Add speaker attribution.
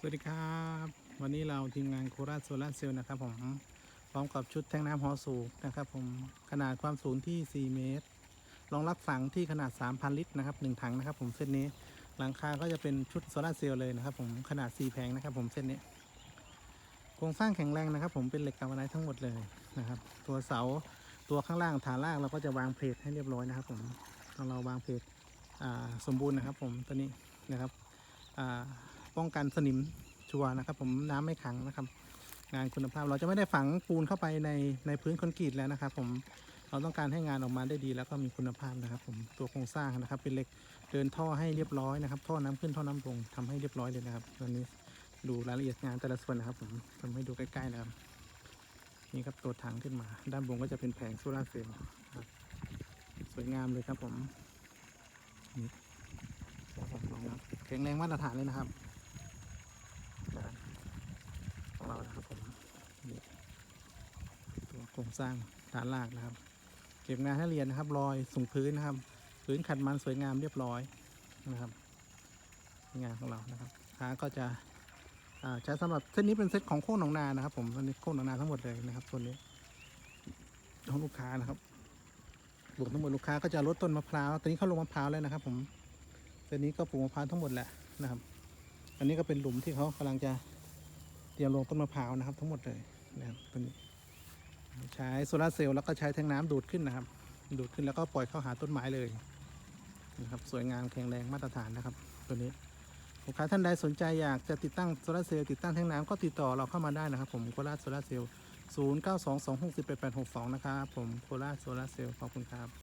Speaker 1: สวัสดีครับ วันนี้เราทีมงานโคราชโซลาเซลล์นะครับผมพร้อมกับชุดแทงน้ำหอสูงนะครับผมขนาดความสูงที่ 4 เมตรรองรับฝังที่ขนาด 3,000 ลิตรนะครับหนึ่งถังนะครับ ผมเส้นนี้หลังคาก็จะเป็นชุดโซลาเซลล์เลยนะครับ ผมขนาด 4 แผงนะครับ ผมเส้นนี้โครงสร้างแข็งแรงนะครับ ผมเป็นเหล็กกาวไนท์ทั้งหมดเลยนะครับ ตัวเสาตัวข้างล่างฐานล่างเราก็จะวางเพลทให้เรียบร้อยนะครับ ผมตอนเราวางเพลทสมบูรณ์นะครับ ผมตัวนี้นะครับ ป้องกันสนิมชัวนะครับ ผมน้ำไม่ขังนะครับ งานคุณภาพเราจะไม่ได้ฝังปูนเข้าไปในในพื้นคอนกรีตแล้วนะครับ ผมเราต้องการให้งานออกมาได้ดีแล้วก็มีคุณภาพนะครับ ผมตัวโครงสร้างนะครับ เป็นเหล็กเดินท่อให้เรียบร้อยนะครับ ท่อน้ำขึ้นท่อน้ำลงทำให้เรียบร้อยเลยนะครับตอนนี้ดูรายละเอียดงานแต่ละส่วนนะครับ ผมทำให้ดูใกล้ๆนะครับนี่ครับตัวถังขึ้นมา ด้านบนก็จะเป็นแผงโซลาเซลล์สวยงามเลยครับผมนี่ครับผมแข็งแรงมาตรฐานเลยนะครับของ เรานะครับผมนี่ตัวโครงสร้างฐานรากนะครับ เก็บงานให้เรียนนะครับรอยสูงพื้นนะครับ พื้นขัดมันสวยงามเรียบร้อยนะครับ งานของเรานะครับขาก็จะใช้สำหรับเส้นนี้เป็นเซตของโค้งหนองนานะครับ ผมอันนี้โค้งหนองนาทั้งหมดเลยนะครับส่วนนี้ของลูกค้านะครับรวมทั้งหมดลูกค้าก็จะลดต้นมะพร้าวตอนนี้เขาลงมะพร้าวแล้วนะครับ ผมเส้นนี้ก็ปลูกมะพร้าวทั้งหมดแหละนะครับ อันนี้ก็เป็นหลุมที่เขากำลังจะ เตรียมลงต้นมะพร้าวนะครับ ทั้งหมดเลยนะครับตัวนี้ใช้โซลาเซลล์แล้วก็ใช้แทงน้ำดูดขึ้นนะครับ ดูดขึ้นแล้วก็ปล่อยเข้าหาต้นไม้เลยนะครับสวยงามแข็งแรงมาตรฐานนะครับ ตัวนี้ลูกค้าท่านใดสนใจอยากจะติดตั้งโซลาเซลล์ติดตั้งแทงน้ำก็ติดต่อเราเข้ามาได้นะครับ ผมโคราชโซลาเซลล์0 9 2 2 6 1 8 8 6 2นะครับผมโคราชโซลาเซลล์ขอบคุณครับ